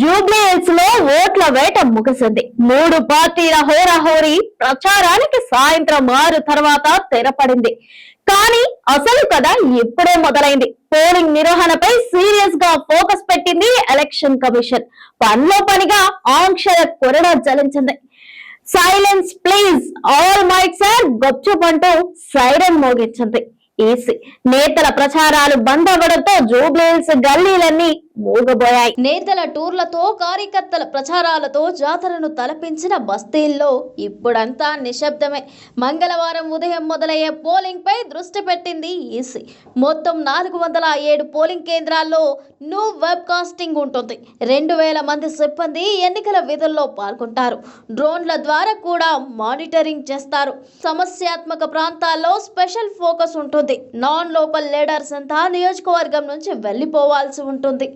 జూబ్లీహిల్స్లో ఓట్ల వేట ముగిసింది. మూడు పార్టీల హోరాహోరీ ప్రచారానికి సాయంత్రం ఆరు తర్వాత తెరపడింది. కానీ అసలు కథ ఇప్పుడే మొదలైంది. పోలింగ్ నిర్వహణపై సీరియస్గా ఫోకస్ పెట్టింది ఎలక్షన్ కమిషన్. పనిలో పనిగా ఆంక్షల కొరడ జలించింది. Silence please all mikes are గొప్పంటూ siren మోగించింది. ఏసీ నేతల ప్రచారాలు బంద్ అవ్వడంతో జూబ్లీహిల్స్ గల్లీలన్నీ మూగబోయాయి. నేతల టూర్లతో కార్యకర్తల ప్రచారాలతో జాతరను తలపించిన బస్తీల్లో ఇప్పుడంతా నిశ్శబ్దమే. మంగళవారం ఉదయం మొదలయ్యే పోలింగ్ పై దృష్టి పెట్టింది ఈసీ. మొత్తం నాలుగు వందల ఏడు పోలింగ్ కేంద్రాల్లో నో వెబ్ కాస్టింగ్ ఉంటుంది. రెండు వేల మంది సిబ్బంది ఎన్నికల విధుల్లో పాల్గొంటారు. డ్రోన్ల ద్వారా కూడా మానిటరింగ్ చేస్తారు. సమస్యాత్మక ప్రాంతాల్లో స్పెషల్ ఫోకస్ ఉంటుంది. నాన్ లోకల్ లీడర్స్ అంతా నియోజకవర్గం నుంచి వెళ్ళిపోవాల్సి ఉంటుంది.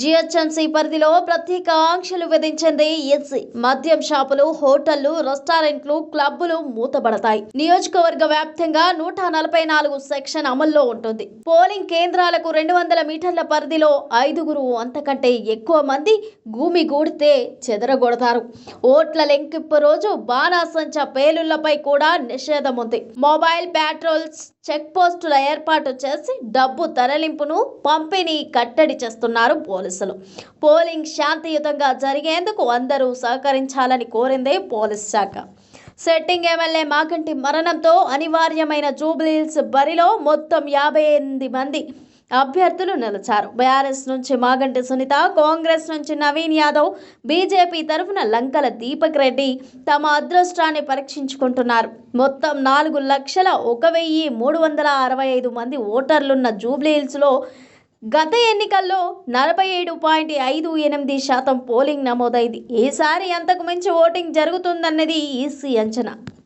జిహెచ్ఎంసీ పరిధిలో ప్రత్యేక ఆంక్షలు విధించింది ఎస్సీ మద్యం షాపులు హోటళ్ళు రెస్టారెంట్లు క్లబ్బులు మూతబడతాయి. నియోజకవర్గ వ్యాప్తంగా నూట నలభై నాలుగు సెక్షన్ అమల్లో ఉంటుంది. పోలింగ్ కేంద్రాలకు రెండు వందల మీటర్ల పరిధిలో ఐదుగురు అంతకంటే ఎక్కువ మంది భూమి గూడితే చెదరగొడతారు. ఓట్ల లెంకింపు రోజు బాణాసంచ పేలుళ్ళపై కూడా నిషేధం ఉంది మొబైల్ ప్యాట్రోల్స్ చెక్ పోస్టుల ఏర్పాటు చేసి డబ్బు తరలింపును పంపిణీ కట్టడి చేస్తున్నారు పోలీసులు. పోలింగ్ శాంతియుతంగా జరిగేందుకు అందరూ సహకరించాలని కోరింది పోలీస్ శాఖ. సెట్టింగ్ ఎమ్మెల్యే మాకంటి మరణంతో అనివార్యమైన జూబ్లీహిల్స్ బరిలో మొత్తం యాభై ఎనిమిది మంది అభ్యర్థులు నిలిచారు. బీఆర్ఎస్ నుంచి మాగంటి సునీత కాంగ్రెస్ నుంచి నవీన్ యాదవ్ బీజేపీ తరఫున లంకల దీపక్ రెడ్డి తమ అదృష్టాన్ని పరీక్షించుకుంటున్నారు. మొత్తం నాలుగు లక్షల ఒక వెయ్యి మూడు వందల అరవై ఐదు మంది ఓటర్లున్న జూబ్లీహిల్స్లో గత ఎన్నికల్లో నలభై ఏడు పాయింట్ ఐదు ఎనిమిది శాతం పోలింగ్ నమోదైంది. ఈసారి అంతకు మించి ఓటింగ్ జరుగుతుందన్నది ఈసీ అంచనా.